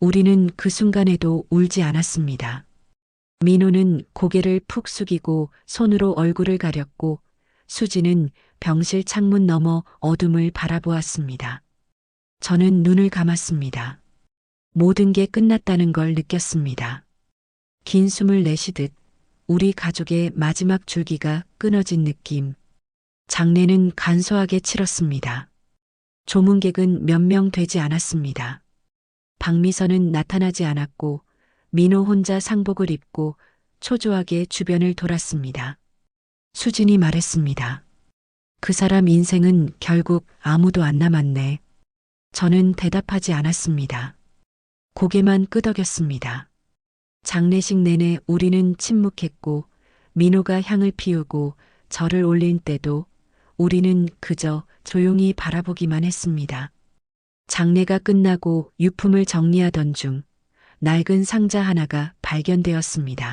우리는 그 순간에도 울지 않았습니다. 민호는 고개를 푹 숙이고 손으로 얼굴을 가렸고 수지는 병실 창문 너머 어둠을 바라보았습니다. 저는 눈을 감았습니다. 모든 게 끝났다는 걸 느꼈습니다. 긴 숨을 내쉬듯 우리 가족의 마지막 줄기가 끊어진 느낌. 장례는 간소하게 치렀습니다. 조문객은 몇 명 되지 않았습니다. 박미선은 나타나지 않았고 민호 혼자 상복을 입고 초조하게 주변을 돌았습니다. 수진이 말했습니다. 그 사람 인생은 결국 아무도 안 남았네. 저는 대답하지 않았습니다. 고개만 끄덕였습니다. 장례식 내내 우리는 침묵했고 민호가 향을 피우고 절을 올린 때도 우리는 그저 조용히 바라보기만 했습니다. 장례가 끝나고 유품을 정리하던 중 낡은 상자 하나가 발견되었습니다.